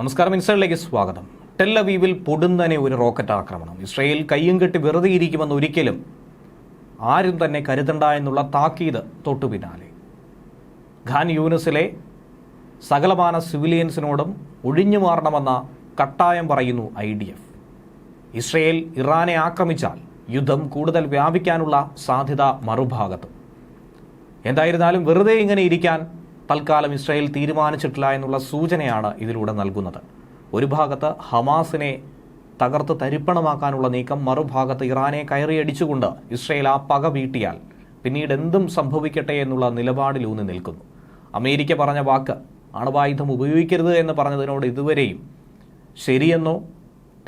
നമസ്കാരം ഇൻസൈഡിലേക്ക് സ്വാഗതം. ടെല്ലവീവിൽ പൊടുന്നനെ ഒരു റോക്കറ്റ് ആക്രമണം. ഇസ്രയേൽ കയ്യും കെട്ടി വെറുതെ ഇരിക്കുമെന്ന് ഒരിക്കലും ആരും തന്നെ കരുതണ്ട എന്നുള്ള താക്കീത് തൊട്ടു പിന്നാലെ. ഖാൻ യൂനസിലെ സകലമാന സിവിലിയൻസിനോടും ഒഴിഞ്ഞു മാറണമെന്ന കട്ടായം പറയുന്നു ഐ ഡി എഫ്. ഇസ്രയേൽ ഇറാനെ ആക്രമിച്ചാൽ യുദ്ധം കൂടുതൽ വ്യാപിക്കാനുള്ള സാധ്യത മറുഭാഗത്തും. എന്തായിരുന്നാലും വെറുതെ ഇങ്ങനെ ഇരിക്കാൻ തൽക്കാലം ഇസ്രായേൽ തീരുമാനിച്ചിട്ടില്ല എന്നുള്ള സൂചനയാണ് ഇതിലൂടെ നൽകുന്നത്. ഒരു ഭാഗത്ത് ഹമാസിനെ തകർത്ത് തരിപ്പണമാക്കാനുള്ള നീക്കം മറുഭാഗത്ത് ഇറാനെ കയറിയടിച്ചുകൊണ്ട് ഇസ്രായേൽ ആ പക വീട്ടിയാൽ പിന്നീട് എന്തും സംഭവിക്കട്ടെ എന്നുള്ള നിലപാടിലൂന്നി നിൽക്കുന്നു. അമേരിക്ക പറഞ്ഞ വാക്ക് അണുവായുധം ഉപയോഗിക്കരുത് എന്ന് പറഞ്ഞതിനോട് ഇതുവരെയും ശരിയെന്നോ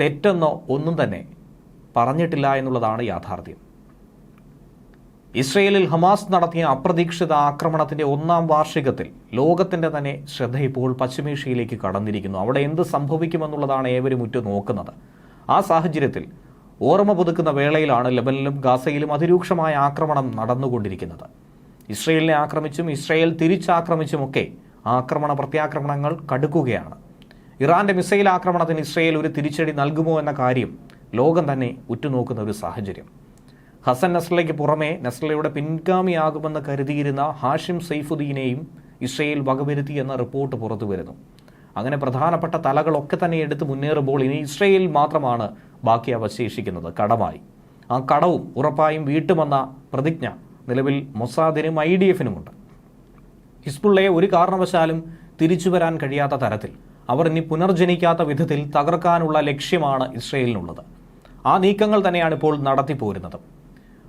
തെറ്റെന്നോ ഒന്നും തന്നെ പറഞ്ഞിട്ടില്ല എന്നുള്ളതാണ് യാഥാർത്ഥ്യം. ഇസ്രയേലിൽ ഹമാസ് നടത്തിയ അപ്രതീക്ഷിത ആക്രമണത്തിന്റെ ഒന്നാം വാർഷികത്തിൽ ലോകത്തിന്റെ തന്നെ ശ്രദ്ധ ഇപ്പോൾ പശ്ചിമേഷ്യയിലേക്ക് കടന്നിരിക്കുന്നു. അവിടെ എന്ത് സംഭവിക്കുമെന്നുള്ളതാണ് ഏവരും ഉറ്റു നോക്കുന്നത് ആ സാഹചര്യത്തിൽ ഓർമ്മ പുതുക്കുന്ന വേളയിലാണ് ലബനിലും ഗാസയിലും അതിരൂക്ഷമായ ആക്രമണം നടന്നുകൊണ്ടിരിക്കുന്നത്. ഇസ്രയേലിനെ ആക്രമിച്ചും ഇസ്രയേൽ തിരിച്ചാക്രമിച്ചുമൊക്കെ ആക്രമണ പ്രത്യാക്രമണങ്ങൾ കടുക്കുകയാണ്. ഇറാന്റെ മിസൈൽ ആക്രമണത്തിന് ഇസ്രയേൽ ഒരു തിരിച്ചടി നൽകുമോ എന്ന കാര്യം ലോകം തന്നെ ഉറ്റുനോക്കുന്ന ഒരു സാഹചര്യം. ഹസൻ നസ്ലയ്ക്ക് പുറമെ നസ്ലയുടെ പിൻഗാമിയാകുമെന്ന് കരുതിയിരുന്ന ഹാഷിം സൈഫുദ്ദീനെയും ഇസ്രയേൽ വകവരുത്തി എന്ന റിപ്പോർട്ട് പുറത്തു വരുന്നു. അങ്ങനെ പ്രധാനപ്പെട്ട തലകളൊക്കെ തന്നെ എടുത്ത് മുന്നേറുമ്പോൾ ഇനി ഇസ്രയേൽ മാത്രമാണ് ബാക്കി അവശേഷിക്കുന്നത്. കടമായി. ആ കടവും ഉറപ്പായും വീട്ടുമെന്ന പ്രതിജ്ഞ നിലവിൽ മൊസാദിനും ഐ ഡി എഫിനുമുണ്ട് ഹിസ്ബുള്ളയെ ഒരു കാരണവശാലും തിരിച്ചു വരാൻ കഴിയാത്ത തരത്തിൽ അവർ ഇനി പുനർജനിക്കാത്ത വിധത്തിൽ തകർക്കാനുള്ള ലക്ഷ്യമാണ് ഇസ്രയേലിനുള്ളത്. ആ നീക്കങ്ങൾ തന്നെയാണ് ഇപ്പോൾ നടത്തിപ്പോരുന്നത്.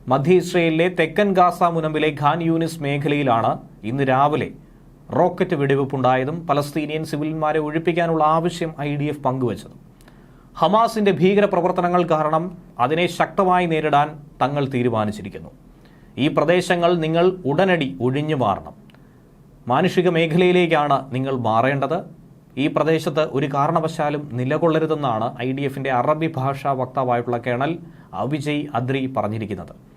മധ്യ ഇസ്രയേലിലെ തെക്കൻ ഗാസ മുനമ്പിലെ ഖാൻ യൂനിസ് മേഖലയിലാണ് ഇന്ന് രാവിലെ റോക്കറ്റ് വെടിവെപ്പുണ്ടായതും പലസ്തീനിയൻ സിവിൽമാരെ ഒഴിപ്പിക്കാനുള്ള ആവശ്യം ഐ ഡി എഫ് പങ്കുവച്ചതും. ഹമാസിന്റെ ഭീകര പ്രവർത്തനങ്ങൾ കാരണം അതിനെ ശക്തമായി നേരിടാൻ തങ്ങൾ തീരുമാനിച്ചിരിക്കുന്നു. ഈ പ്രദേശങ്ങൾ നിങ്ങൾ ഉടനടി ഒഴിഞ്ഞു മാറണം. മാനുഷിക മേഖലയിലേക്കാണ് നിങ്ങൾ മാറേണ്ടത്. ഈ പ്രദേശത്ത് ഒരു കാരണവശാലും നിലകൊള്ളരുതെന്നാണ് ഐ ഡി എഫിന്റെ അറബി ഭാഷാ വക്താവായിട്ടുള്ള കേണൽ അവിജയ് അദ്രി പറഞ്ഞിരിക്കുന്നത്.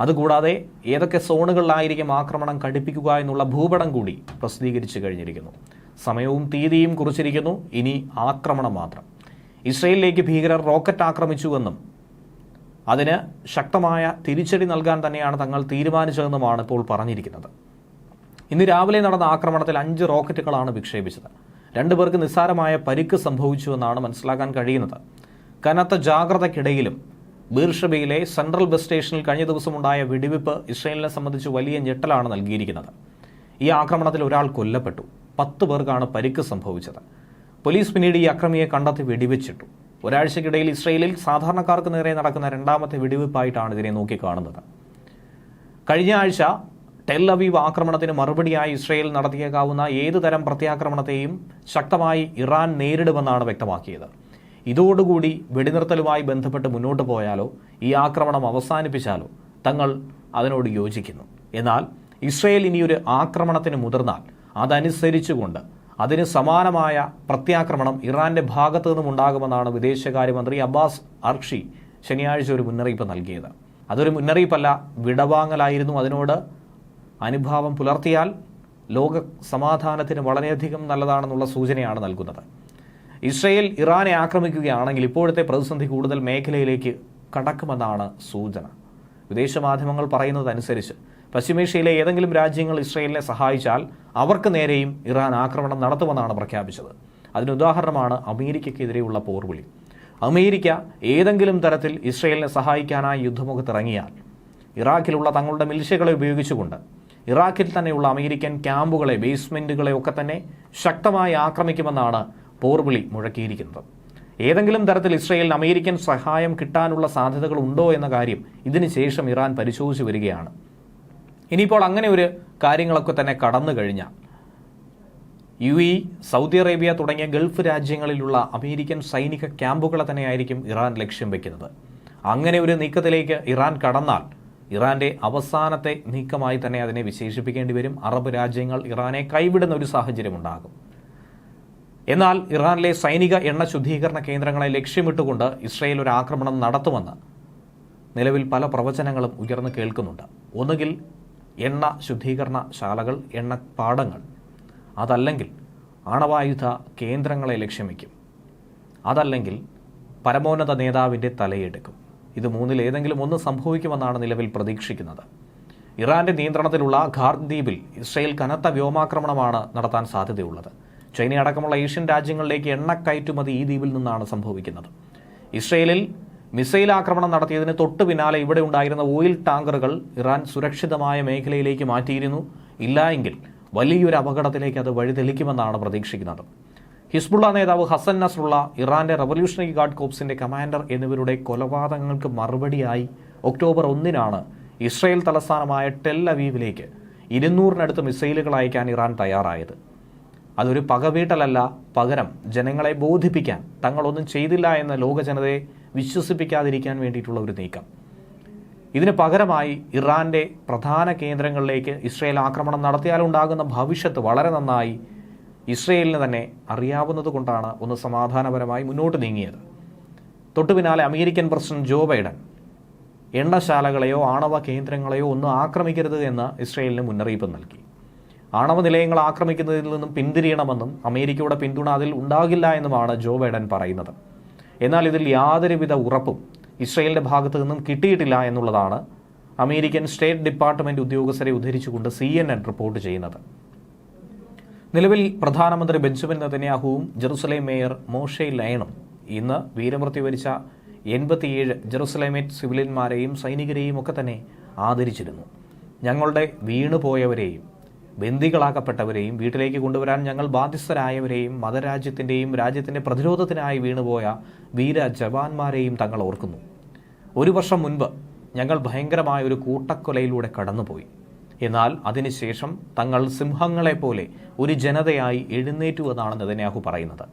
അതുകൂടാതെ ഏതൊക്കെ സോണുകളിലായിരിക്കും ആക്രമണം കടുപ്പിക്കുക എന്നുള്ള ഭൂപടം കൂടി പ്രസിദ്ധീകരിച്ചു കഴിഞ്ഞിരിക്കുന്നു. സമയവും തീയതിയും കുറിച്ചിരിക്കുന്നു. ഇനി ആക്രമണം മാത്രം. ഇസ്രയേലിലേക്ക് ഭീകരർ റോക്കറ്റ് ആക്രമിച്ചുവെന്നും അതിന് ശക്തമായ തിരിച്ചടി നൽകാൻ തന്നെയാണ് തങ്ങൾ തീരുമാനിച്ചതെന്നുമാണ് ഇപ്പോൾ പറഞ്ഞിരിക്കുന്നത്. ഇന്ന് രാവിലെ നടന്ന ആക്രമണത്തിൽ അഞ്ച് റോക്കറ്റുകളാണ് വിക്ഷേപിച്ചത്. രണ്ടുപേർക്ക് നിസ്സാരമായ പരിക്ക് സംഭവിച്ചുവെന്നാണ് മനസ്സിലാക്കാൻ കഴിയുന്നത്. കനത്ത ജാഗ്രതയ്ക്കിടയിലും ബീർഷബയിലെ സെൻട്രൽ ബസ് സ്റ്റേഷനിൽ കഴിഞ്ഞ ദിവസമുണ്ടായ വെടിവെപ്പ് ഇസ്രയേലിനെ സംബന്ധിച്ച് വലിയ ഞെട്ടലാണ് നൽകിയിരിക്കുന്നത്. ഈ ആക്രമണത്തിൽ ഒരാൾ കൊല്ലപ്പെട്ടു. പത്ത് പേർക്കാണ് പരിക്ക് സംഭവിച്ചത്. പോലീസ് പിന്നീട് ഈ അക്രമിയെ കണ്ടെത്തി വെടിവെച്ചിട്ടു. ഒരാഴ്ചക്കിടയിൽ ഇസ്രയേലിൽ സാധാരണക്കാർക്ക് നേരെ നടക്കുന്ന രണ്ടാമത്തെ വെടിവെപ്പായിട്ടാണ് ഇതിനെ നോക്കിക്കാണുന്നത്. കഴിഞ്ഞ ആഴ്ച ടെൽ അവീവ് ആക്രമണത്തിന് മറുപടിയായി ഇസ്രയേൽ നടത്തിയേക്കാവുന്ന ഏതുതരം പ്രത്യാക്രമണത്തെയും ശക്തമായി ഇറാൻ നേരിടുമെന്നാണ് വ്യക്തമാക്കിയത്. ഇതോടുകൂടി വെടിനിർത്തലുമായി ബന്ധപ്പെട്ട് മുന്നോട്ട് പോയാലോ ഈ ആക്രമണം അവസാനിപ്പിച്ചാലോ തങ്ങൾ അതിനോട് യോജിക്കുന്നു. എന്നാൽ ഇസ്രയേൽ ഇനിയൊരു ആക്രമണത്തിന് മുതിർന്നാൽ അതനുസരിച്ചുകൊണ്ട് അതിന് സമാനമായ പ്രത്യാക്രമണം ഇറാന്റെ ഭാഗത്തു നിന്നും ഉണ്ടാകുമെന്നാണ് വിദേശകാര്യമന്ത്രി അബ്ബാസ് അർഷി ശനിയാഴ്ച ഒരു മുന്നറിയിപ്പ് നൽകിയത്. അതൊരു മുന്നറിയിപ്പല്ല വിടവാങ്ങലായിരുന്നു അതിനോട്. അനുഭാവം പുലർത്തിയാൽ ലോക സമാധാനത്തിന് വളരെയധികം നല്ലതാണെന്നുള്ള സൂചനയാണ് നൽകുന്നത്. ഇസ്രയേൽ ഇറാനെ ആക്രമിക്കുകയാണെങ്കിൽ ഇപ്പോഴത്തെ പ്രതിസന്ധി കൂടുതൽ മേഖലയിലേക്ക് കടക്കുമെന്നാണ് സൂചന. വിദേശ മാധ്യമങ്ങൾ പറയുന്നതനുസരിച്ച് പശ്ചിമേഷ്യയിലെ ഏതെങ്കിലും രാജ്യങ്ങൾ ഇസ്രയേലിനെ സഹായിച്ചാൽ അവർക്ക് നേരെയും ഇറാൻ ആക്രമണം നടത്തുമെന്നാണ് പ്രഖ്യാപിച്ചത്. അതിനുദാഹരണമാണ് അമേരിക്കയ്ക്കെതിരെയുള്ള പോർവിളി. അമേരിക്ക ഏതെങ്കിലും തരത്തിൽ ഇസ്രയേലിനെ സഹായിക്കാനായി യുദ്ധമുഖത്തിറങ്ങിയാൽ ഇറാഖിലുള്ള തങ്ങളുടെ മിലിഷ്യകളെ ഉപയോഗിച്ചുകൊണ്ട് ഇറാഖിൽ തന്നെയുള്ള അമേരിക്കൻ ക്യാമ്പുകളെ ബേസ്മെന്റുകളെ ഒക്കെ തന്നെ ശക്തമായി ആക്രമിക്കുമെന്നാണ് പോർവിളി മുഴക്കിയിരിക്കുന്നത്. ഏതെങ്കിലും തരത്തിൽ ഇസ്രയേലിന് അമേരിക്കൻ സഹായം കിട്ടാനുള്ള സാധ്യതകൾ ഉണ്ടോ എന്ന കാര്യം ഇതിനു ശേഷം ഇറാൻ പരിശോധിച്ചു വരികയാണ്. ഇനിയിപ്പോൾ അങ്ങനെ ഒരു കാര്യങ്ങളൊക്കെ തന്നെ കടന്നു കഴിഞ്ഞാൽ യു ഇ സൗദി അറേബ്യ തുടങ്ങിയ ഗൾഫ് രാജ്യങ്ങളിലുള്ള അമേരിക്കൻ സൈനിക ക്യാമ്പുകളെ തന്നെയായിരിക്കും ഇറാൻ ലക്ഷ്യം വയ്ക്കുന്നത് അങ്ങനെ ഒരു നീക്കത്തിലേക്ക് ഇറാൻ കടന്നാൽ ഇറാന്റെ അവസാനത്തെ നീക്കമായി തന്നെ അതിനെ വിശേഷിപ്പിക്കേണ്ടി വരും. അറബ് രാജ്യങ്ങൾ ഇറാനെ കൈവിടുന്ന ഒരു സാഹചര്യം ഉണ്ടാകും എന്നാൽ ഇറാനിലെ സൈനിക എണ്ണ ശുദ്ധീകരണ കേന്ദ്രങ്ങളെ ലക്ഷ്യമിട്ടുകൊണ്ട് ഇസ്രയേൽ ഒരു ആക്രമണം നടത്തുമെന്ന് നിലവിൽ പല പ്രവചനങ്ങളും ഉയർന്നു കേൾക്കുന്നുണ്ട്. ഒന്നുകിൽ എണ്ണ ശുദ്ധീകരണ ശാലകൾ എണ്ണ പാടങ്ങൾ. അതല്ലെങ്കിൽ ആണവായുധ കേന്ദ്രങ്ങളെ ലക്ഷ്യമിക്കും. അതല്ലെങ്കിൽ പരമോന്നത നേതാവിന്റെ തലയെടുക്കും. ഇത് മൂന്നിൽ ഏതെങ്കിലും ഒന്ന് സംഭവിക്കുമെന്നാണ് നിലവിൽ പ്രതീക്ഷിക്കുന്നത്. ഇറാന്റെ നിയന്ത്രണത്തിലുള്ള ഖാർഗ് ദ്വീപിൽ ഇസ്രയേൽ കനത്ത വ്യോമാക്രമണമാണ് നടത്താൻ സാധ്യതയുള്ളത്. ചൈന അടക്കമുള്ള ഏഷ്യൻ രാജ്യങ്ങളിലേക്ക് എണ്ണ കയറ്റുമതി ഈ ദ്വീപിൽ നിന്നാണ് സംഭവിക്കുന്നത്. ഇസ്രയേലിൽ മിസൈൽ ആക്രമണം നടത്തിയതിന് തൊട്ടു പിന്നാലെ ഇവിടെ ഉണ്ടായിരുന്ന ഓയിൽ ടാങ്കറുകൾ ഇറാൻ സുരക്ഷിതമായ മേഖലയിലേക്ക് മാറ്റിയിരുന്നു. ഇല്ല എങ്കിൽ വലിയൊരു അപകടത്തിലേക്ക് അത് വഴിതെളിക്കുമെന്നാണ് പ്രതീക്ഷിക്കുന്നത്. ഹിസ്ബുള്ള നേതാവ് ഹസൻ നസ്രുള്ള ഇറാന്റെ റവല്യൂഷണറി ഗാർഡ് കോപ്സിന്റെ കമാൻഡർ എന്നിവരുടെ കൊലപാതകങ്ങൾക്ക് മറുപടിയായി ഒക്ടോബർ ഒന്നിനാണ് ഇസ്രയേൽ തലസ്ഥാനമായ ടെൽ അവീവിലേക്ക് ഇരുന്നൂറിനടുത്ത് മിസൈലുകൾ അയക്കാൻ ഇറാൻ തയ്യാറായത്. അതൊരു പകവീട്ടലല്ല പകരം ജനങ്ങളെ ബോധിപ്പിക്കാൻ തങ്ങളൊന്നും ചെയ്തില്ല എന്ന ലോക ജനതയെ വിശ്വസിപ്പിക്കാതിരിക്കാൻ വേണ്ടിയിട്ടുള്ള ഒരു നീക്കം. ഇതിന് പകരമായി ഇറാന്റെ പ്രധാന കേന്ദ്രങ്ങളിലേക്ക് ഇസ്രയേൽ ആക്രമണം നടത്തിയാലുണ്ടാകുന്ന ഭവിഷ്യത്ത് വളരെ നന്നായി ഇസ്രയേലിന് തന്നെ അറിയാവുന്നത് കൊണ്ടാണ് ഒന്ന് സമാധാനപരമായി മുന്നോട്ട് നീങ്ങിയത്. തൊട്ടു പിന്നാലെ അമേരിക്കൻ പ്രസിഡന്റ് ജോ ബൈഡൻ എണ്ണശാലകളെയോ ആണവ കേന്ദ്രങ്ങളെയോ ഒന്നും ആക്രമിക്കരുത് എന്ന് ഇസ്രയേലിന് മുന്നറിയിപ്പ് നൽകി. ആണവ നിലയങ്ങൾ ആക്രമിക്കുന്നതിൽ നിന്നും പിന്തിരിയണമെന്നും അമേരിക്കയുടെ പിന്തുണ അതിൽ ഉണ്ടാകില്ല എന്നുമാണ് ജോ ബൈഡൻ പറയുന്നത്. എന്നാൽ ഇതിൽ യാതൊരുവിധ ഉറപ്പും ഇസ്രയേലിന്റെ ഭാഗത്തു നിന്നും കിട്ടിയിട്ടില്ല എന്നുള്ളതാണ് അമേരിക്കൻ സ്റ്റേറ്റ് ഡിപ്പാർട്ട്മെന്റ് ഉദ്യോഗസ്ഥരെ ഉദ്ധരിച്ചുകൊണ്ട് സി എൻ എൻ റിപ്പോർട്ട് ചെയ്യുന്നത്. നിലവിൽ പ്രധാനമന്ത്രി ബെഞ്ചമിൻ നെതന്യാഹുവും ജെറുസലേം മേയർ മോഷെ ലയണും ഇന്ന് വീരമൃത്യു വരിച്ച എൺപത്തിയേഴ് ജെറുസലേമേറ്റ് സിവിലിയന്മാരെയും സൈനികരെയും ഒക്കെ തന്നെ ആദരിച്ചിരുന്നു. ഞങ്ങളുടെ വീണുപോയവരെയും ബന്ദികളാക്കപ്പെട്ടവരെയും വീട്ടിലേക്ക് കൊണ്ടുവരാൻ ഞങ്ങൾ ബാധ്യസ്ഥരായവരെയും മതരാജ്യത്തിന്റെയും രാജ്യത്തിന്റെ പ്രതിരോധത്തിനായി വീണുപോയ വീര ജവാന്മാരെയും തങ്ങൾ ഓർക്കുന്നു. ഒരു വർഷം മുൻപ് ഞങ്ങൾ ഭയങ്കരമായ ഒരു കൂട്ടക്കൊലയിലൂടെ കടന്നുപോയി. എന്നാൽ അതിനുശേഷം തങ്ങൾ സിംഹങ്ങളെപ്പോലെ ഒരു ജനതയായി എഴുന്നേറ്റു എന്നാണ് നെതന്യാഹു പറയുന്നത്.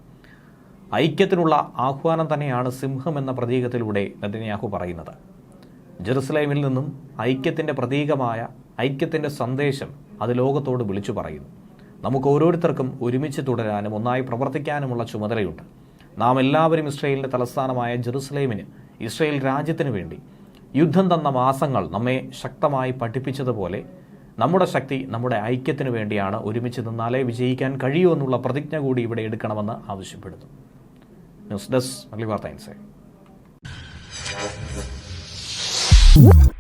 ഐക്യത്തിനുള്ള ആഹ്വാനം തന്നെയാണ് സിംഹം എന്ന പ്രതീകത്തിലൂടെ നെതന്യാഹു പറയുന്നത്. ജെറുസലേമിൽ നിന്നും ഐക്യത്തിന്റെ പ്രതീകമായ ഐക്യത്തിന്റെ സന്ദേശം അത് ലോകത്തോട് വിളിച്ചു പറയുന്നു. നമുക്ക് ഓരോരുത്തർക്കും ഒരുമിച്ച് തുടരാനും ഒന്നായി പ്രവർത്തിക്കാനുമുള്ള ചുമതലയുണ്ട്. നാം എല്ലാവരും ഇസ്രയേലിന്റെ തലസ്ഥാനമായ ജെറുസലേമിന് ഇസ്രയേൽ രാജ്യത്തിന് വേണ്ടി യുദ്ധം തന്ന മാസങ്ങൾ നമ്മെ ശക്തമായി പഠിപ്പിച്ചതുപോലെ നമ്മുടെ ശക്തി നമ്മുടെ ഐക്യത്തിന് വേണ്ടിയാണ് ഒരുമിച്ച് നിന്നാലേ വിജയിക്കാൻ കഴിയൂ എന്നുള്ള പ്രതിജ്ഞ കൂടി ഇവിടെ എടുക്കണമെന്ന് ആവശ്യപ്പെടുന്നു. ന്യൂസ് ഡെസ്ക് മലി വാർത്ത Whoop.